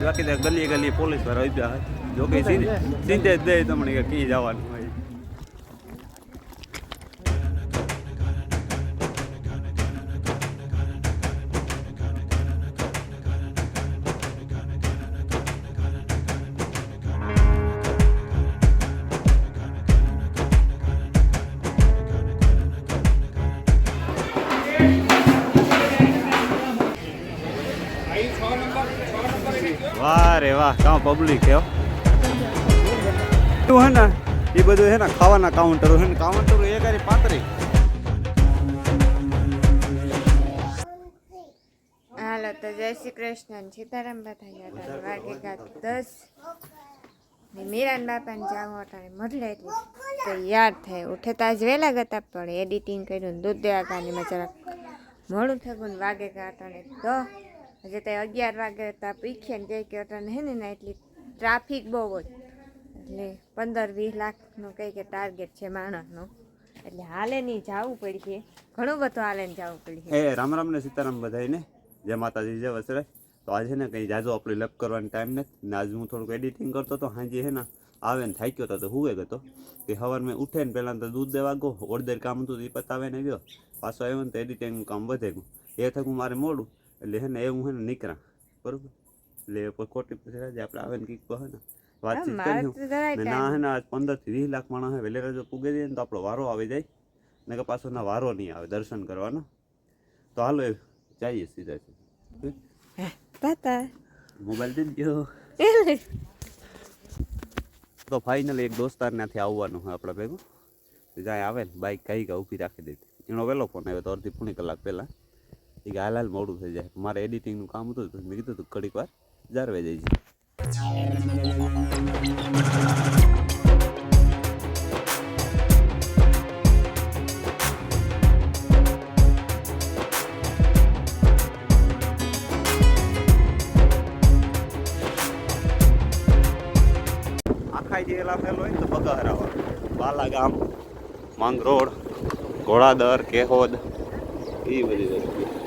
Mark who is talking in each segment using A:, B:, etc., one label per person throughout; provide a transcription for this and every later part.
A: બાકી તો ગલી ગલી પોલીસવાળા જો કે સીધે સીધે જ દે તમને કે જવાનું વાહ રે વાહ કાં પબ્લિક છે તું હે ને, એ બધું હે ને, ખાવાના કાઉન્ટરો હે ને કાઉન્ટરો એ કરી પાતરી
B: હાલો, તો જય શ્રી કૃષ્ણ સીતારામ બધા હતા વાગે ગાત દસ. ને મીરાન બાપાને જાવ અટાણે મરલે એટલે તો યાદ થાય. ઉઠે તો આજ વહેલા ગતા પણ એડિટિંગ કર્યું દૂધ દેવા ગાનીમાં જરાક મોડું થયું વાગે ગાટાણે તો હજી તો અગિયાર વાગે હતા પીખે ને કંઈક અટાણે હે ને એટલી ટ્રાફિક બહુ જ એટલે પંદર વીસ લાખનો કંઈ કે ટાર્ગેટ છે માણસનો. એટલે હાલે નહીં જવું પડશે. ઘણું બધું હાલે ને જવું પડશે.
A: એ રામ રામ ને સીતારામ બધાને જય માતાજી, જય વસરે તો આજે ને કંઈ જાજો આપણે લપ કરવાની ટાઈમ નથી. ને આજે હું થોડુંક એડિટિંગ કરતો હતો, હાજી હે ને આવે ને થાક્યો હતો તો હુવે ગયો કે હવાર મેં ઉઠે ને પહેલાં તો દૂધ દેવા ગયો ઓર્ડર કામ હતું એ પતાવે ને ગયો. પાછો આવ્યો ને તો એડિટિંગનું કામ વધે ગયું. એ થયું મારે મોડું. એટલે હે ને એ હું હે ને નીકળા. બરોબર? એટલે કોઈ ખોટી પછી આજે આપણે આવે ને કંઈક કહે ને વાતચીત કરી ને ના હે ને આજ પંદરથી વીસ લાખ માણસ હે વેલેરા જો પૂગે જાય ને તો આપણો વારો આવી જાય. ને કે પાછો ના વારો નહીં આવે દર્શન કરવાનો. તો હાલો એ જઈએ સીધા સીધા.
B: તાતા
A: મોબાઈલ દો તો ફાઇનલી એક દોસ્તાર ત્યાંથી આવવાનું હોય આપણા ભેગું. જ્યાં આવે ને બાઇક કઈ ઊભી રાખી દીધી એનો વહેલો ફોન આવ્યો તો અડધી પૂણી કલાક પહેલાં. એ કે, હાલ હાલ, મોડું થઈ જાય. મારે એડિટિંગનું કામ હતું મેં કીધું તું, ઘડીક વાર જારવે જઈ છે આખા જે લાગેલો હોય તો આવવાનું બાલા ગામ માંગરોળ ઘોડાદર, કેહોદ, એ બધી વસ્તુ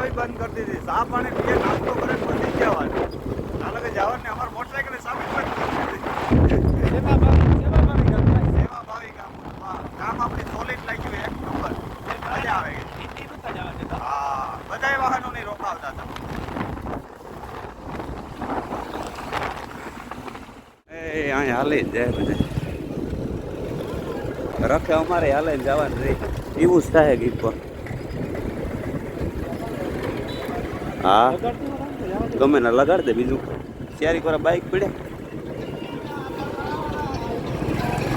A: રાત બંધ કરી દીધી. સા પાણી પીએ, નાસ્તો કરે, પછી જવાનું. હાલો કે જવાનું અમાર મોટરસાઇકલ બંધ ભાવી કામ આપણે સોલિડ લાગ્યું એક નંબર મજા આવે. હા, બધાય વાહનો રોકાવતા હતા એ, અહીં હાલે જ જાય બધા. રખે અમારે હાલે જવાનું રહી એવું જ થાય ગીત પર હા. ગમે ને લગાડ દે બીજું. ચારી વાર બાઇક પડે.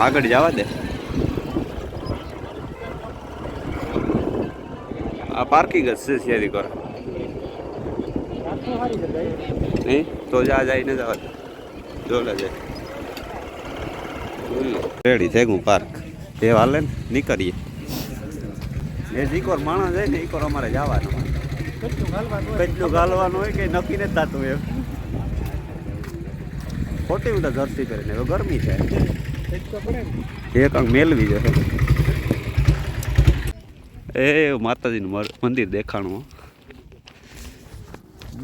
A: આગળ જવા દે. આ પાર્કિંગ જ છે શેરી કર નહીં તો જા જાય ને જવા જોડે જાય. રેડી થઈ ગયું પાર્ક એ હાલે ને, નીકળીએ. એ જીકોર માણસ જાય ને એ અમારે જવાનું કેટલું ગાલવાનું હોય? કે નક્કી નથી થતું એમ. ખોટી બધા ધરતી કરીને. હવે ગરમી છે. એક કંઈક મેળવી જશે. એ માતાજીનું મંદિર દેખાણું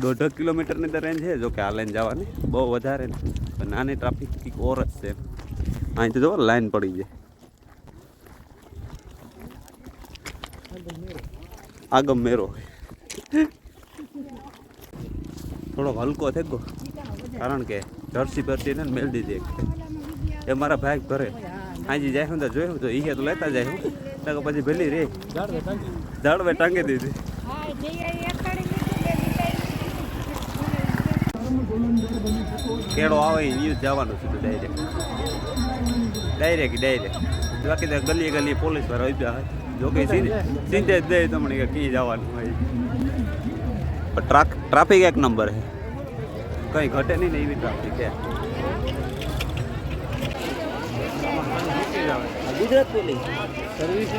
A: દોઢ કિલોમીટરની તો રેન્જ છે જો કે આ લાઈન જવાની. બહુ વધારે ને. નાની ટ્રાફિક ઓર જ છે. અહીંથી જો લાઈન પડી જાય. આગમ મેરો. થોડોક હલકો થઈ ગયો. કારણ કે જર્સી બરસી ને મેળ દીધી એક. એ મારા ભાઈ ઘરે. હાજી જાય હું તો જોયું તો ઈ તો લેતા જાય હું. તો પછી ભેલી રે ઝાડવે ટાંગી દીધી. કેળો આવે એ જવાનું છે ડાયરેક્ટ ડાયરેક્ટ ડાયરેક્ટ બાકી તો ગલી ગલી પોલીસવાળા જો કે સીધે જ દે તમને કે જવાનું હોય. ટ્રાક ટ્રાફિક એક નંબર છે. કંઈ ઘટે નહીં ને એવી ટ્રાફિક છે.
C: ગુજરાત પોલીસ. સર્વિસ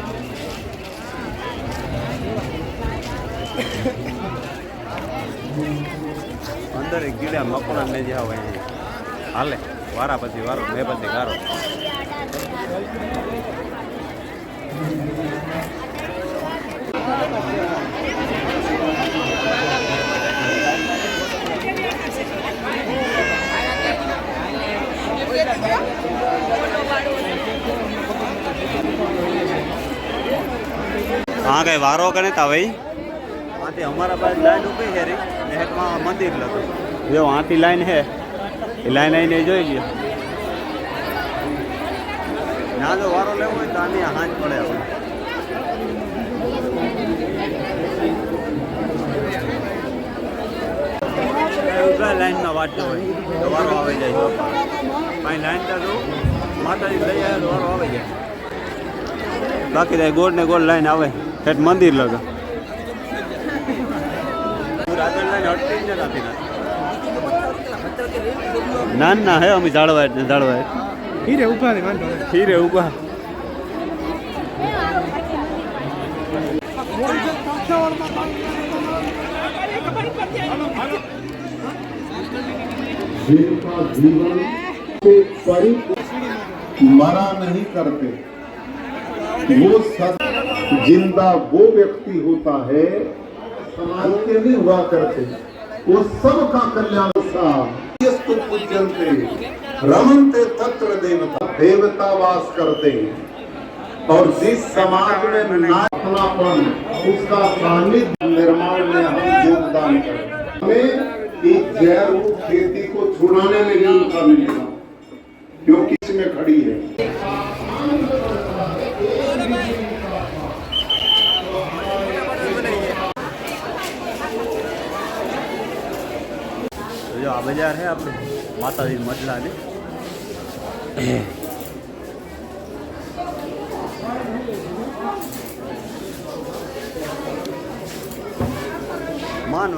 A: અંદર એક ગીડા મકોડા ને જ્યાં હોય હાલે વારા પછી વારો મેં પછી ગારો. હા કઈ વારો કને તા ભાઈ? આથી અમારા પાસે લાઈન ઊભી છે રે. હેઠમાં મંદિર લખું જો આથી લાઈન છે. એ લાઈન આવીને જોઈ લ્યો ના જો વારો લેવો હોય તો આની હાંજ પડે આપણે. ઊભા લાઈનમાં વાંચતો હોય. તો વારો આવી જાય. કાંઈ લાઈન તો માતાજી લઈ આવે વારો આવી જાય. બાકી તો ગોળ ને ગોળ લાઈન આવે. હેઠ મંદિર લગે. ના ના હે અમે જાળવા જાળવા
C: હીરે ઊભા.
A: હીરે ઊભા.
D: जिनका जीवन परिपूर्ण मरा नहीं करते। वो ज़िंदा वो व्यक्ति होता है समाज के नहीं हुआ करते। वो सबका कल्याण सा यस्तु पूज्यन्ते रमनते तत्र देवता देवता वास करते। और जिस समाज में ना अपनापन उसका सानिध्य निर्माण में हम योगदान करें हमें इस जैव रूप खेती को छुड़ाने में भी उनका मिलेगा क्योंकि इसमें खड़ी है
A: તો જો આ બજાર છે આપણે માતાજી મજલાની માન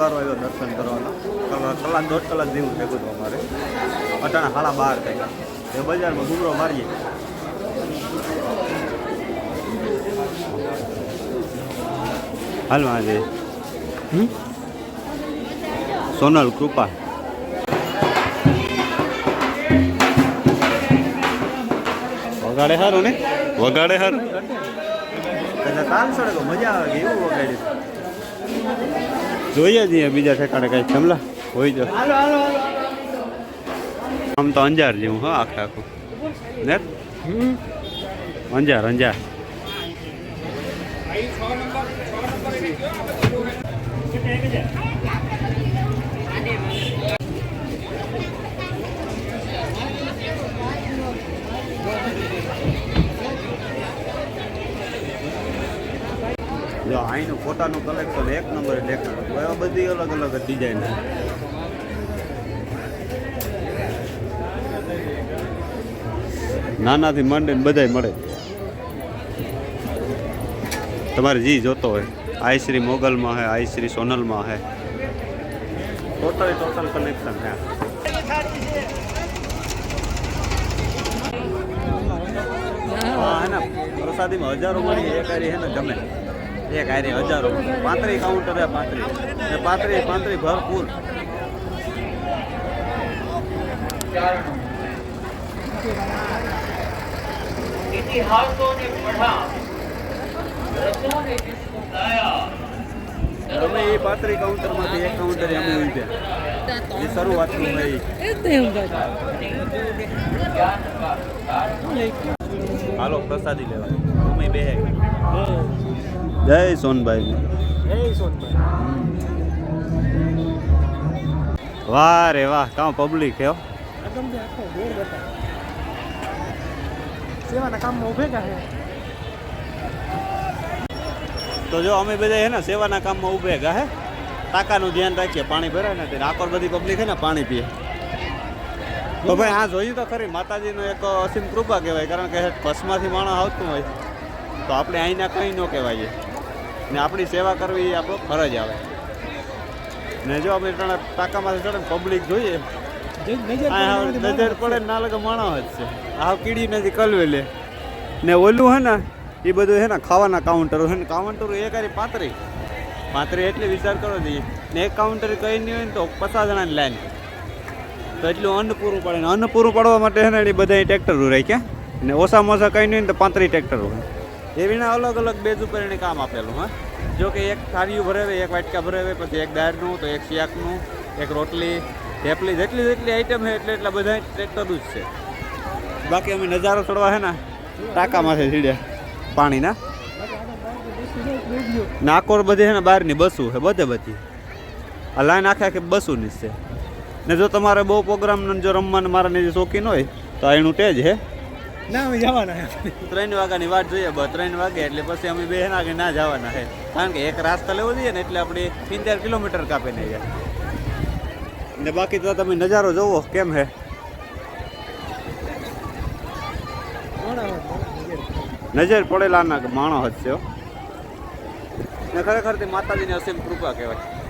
A: વારો આવ્યો દર્શન કરવાનો. કલાક દોઢ કલાક જેવું ભેગું હતું અમારે. અટાણા સાડા બહાર થયા. એ બજારમાં ગુમરો મારીએ. હાલ આજે સોનલ કૃપા. વગાડે હારું ને? વગાડે સારું એટલે તો મજા આવે એવું વગાડી જોઈએ છીએ બીજા ઠેકાણે કઈ જમલા હોય જો આમ તો અંજાર જેવું હા આખે આખું. ને? અંજાર અંજાર. અહીંનું ફોટાનું કલેક્શન એક નંબર દેખાડું એવા બધી અલગ અલગ ડિઝાઇન નાનાથી માંડીને બધાય મળે. તમારે જી જોતો હોય. આઈશ્રી મોગલમાં હે, આઈશ્રી સોનલમાં હે. ટોટલ ટોટલ કનેક્શન છે. હા, હે ને, પ્રસાદીમાં હજારો મળી એક હે ને ગમે. એક હારી હજારો. પાંત્રી કાઉન્ટર હે પાંત્રી. ને પાંત્રી પાંત્રી ભરપૂર.
E: ઇતિહાસોને પઢા રસોને વિશ્વ ગાયા
A: તમે એ પાંત્રી કાઉન્ટરમાંથી એક કાઉન્ટર અમે ઉભ્યા એ શરૂઆતનું હોય હાલો, પ્રસાદી લેવા. તમે બે જય સોનભાઈ. વાહ રે વાહ કામ પબ્લિક હે
C: કા
A: તો જો અમે બધા હે ને સેવાના કામમાં ઊભે ગયા હે? ટાંકાનું ધ્યાન રાખીએ પાણી ભરાય ને તેને આકર બધી પબ્લિક હે ને પાણી પીએ. તો ભાઈ આ જોયું તો ખરી માતાજીનું એક અસીમ કૃપા કહેવાય કારણ કે બસમાંથી માણસ આવતું હોય. તો આપણે અહીંના કંઈ ન કહેવાય ને આપણી સેવા કરવી એ આપણો ફરજ આવે. ને જો આપણે ત્રણ ટાંકામાંથી ચડે પબ્લિક જોઈએ.
C: નજર
A: પડે ના લાગે માણસ જ છે. આ કીડી નથી કલવે લે. ને ઓલું હે ને એ બધું છે ને ખાવાના કાઉન્ટરો છે ને કાઉન્ટરો એક કરી પાતરી પાતરી એટલે વિચાર કરો જોઈએ ને એક કાઉન્ટર કઈ નહીં હોય ને તો પચાસ જણાની લાઈન. તો એટલું અન્ન પૂરું પડે ને અન્ન પૂરું પાડવા માટે છે ને એ બધા ટ્રેક્ટરો રાખ્યા ને ઓછામાં ઓછા કંઈ નહીં ને તો પાંત્રીસ ટ્રેક્ટરો હોય એવીના અલગ અલગ બેઝ ઉપર એને કામ આપેલું, હા? જો કે એક થાળીયું ભરાવે, એક વાટકા ભરાવે, પછી એક દાળનું, તો એક શિયાકનું એક રોટલી, થેપલી, જેટલી જેટલી આઈટમ છે એટલે એટલા બધા ટ્રેક્ટરો જ છે. બાકી અમે નજારો ચડવા છે ને, ટાંકામાંથી સીડ્યા પાણીના. નાકોર બધી છે ને બહારની બસું છે બધે બધી. આ લાઈન આખે આખી બસુની છે. ને જો તમારે બહુ પ્રોગ્રામ જો રમવાને મારા જે શોખીન હોય, તો એનું ટેજ છે
C: ના, અમે જવાના
A: ત્રણ વાગ્યાની વાત જોઈએ, બસ ત્રણ વાગે એટલે પછી અમે બે વાગે ના જવાના છે. કારણ કે એક રાસ્તા લેવો જોઈએ ને એટલે આપણે ચાર કિલોમીટર કાપીને જાય ને બાકી તો તમે નજારો જોવો, કેમ છે? નજર પડેલા ના માણસ છે. ને ખરેખર તે માતાજીની અસીમ કૃપા કહેવાય.